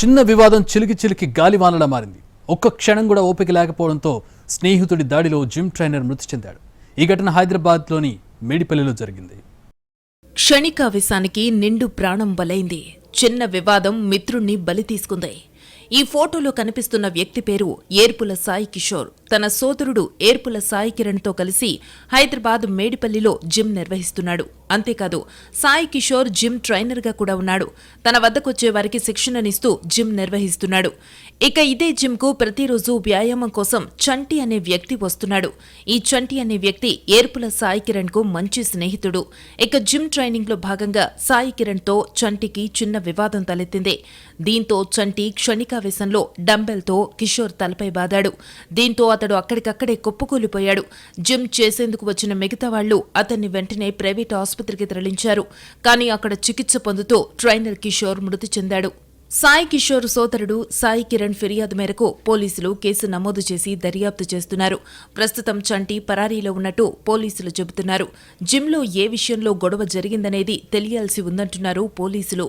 చిన్న వివాదం చిలికి చిలికి గాలివానలా మారింది. ఒక్క క్షణం కూడా ఓపిక లేకపోవడంతో స్నేహితుడి దాడిలో జిమ్ ట్రైనర్ మృతి చెందాడు. ఈ ఘటన హైదరాబాద్లోని మేడిపల్లిలో జరిగింది. క్షణికావేశానికి నిండు ప్రాణం బలైంది. చిన్న వివాదం మిత్రుణ్ణి బలి తీసుకుంది. ఈ ఫోటోలో కనిపిస్తున్న వ్యక్తి పేరు ఏర్పుల సాయి కిషోర్. తన సోదరుడు ఏర్పుల సాయి కిరణ్తో కలిసి హైదరాబాద్ మేడిపల్లిలో జిమ్ నిర్వహిస్తున్నాడు. అంతేకాదు సాయి కిషోర్ జిమ్ ట్రైనర్గా కూడా ఉన్నాడు. తన వద్దకొచ్చే వారికి శిక్షణనిస్తూ జిమ్ నిర్వహిస్తున్నాడు. ఇక ఇదే జిమ్కు ప్రతిరోజు వ్యాయామం కోసం చంటి అనే వ్యక్తి వస్తున్నాడు. ఈ చంటి అనే వ్యక్తి ఏర్పుల సాయి కిరణ్కు మంచి స్నేహితుడు. ఇక జిమ్ ట్రైనింగ్లో భాగంగా సాయి కిరణ్తో చంటికి చిన్న వివాదం తలెత్తింది. దీంతో చంటి క్షణిక క్షణికావేశంలో డంబెల్తో కిషోర్ తలపై బాదాడు. దీంతో అతడు అక్కడికక్కడే కుప్పకూలిపోయాడు. జిమ్ చేసేందుకు వచ్చిన మిగతా వాళ్ళు అతన్ని వెంటనే ప్రైవేట్ ఆసుపత్రికి తరలించారు. కానీ అక్కడ చికిత్స పొందుతూ ట్రైనర్ కిషోర్ మృతి చెందాడు. సాయి కిషోర్ సోదరుడు సాయి కిరణ్ ఫిర్యాదు మేరకు పోలీసులు కేసు నమోదు చేసి దర్యాప్తు చేస్తున్నారు. ప్రస్తుతం చంటి పరారీలో ఉన్నట్టు పోలీసులు చెబుతున్నారు. జిమ్లో ఏ విషయంలో గొడవ జరిగిందనేది తెలియాల్సి ఉందంటున్నారు పోలీసులు.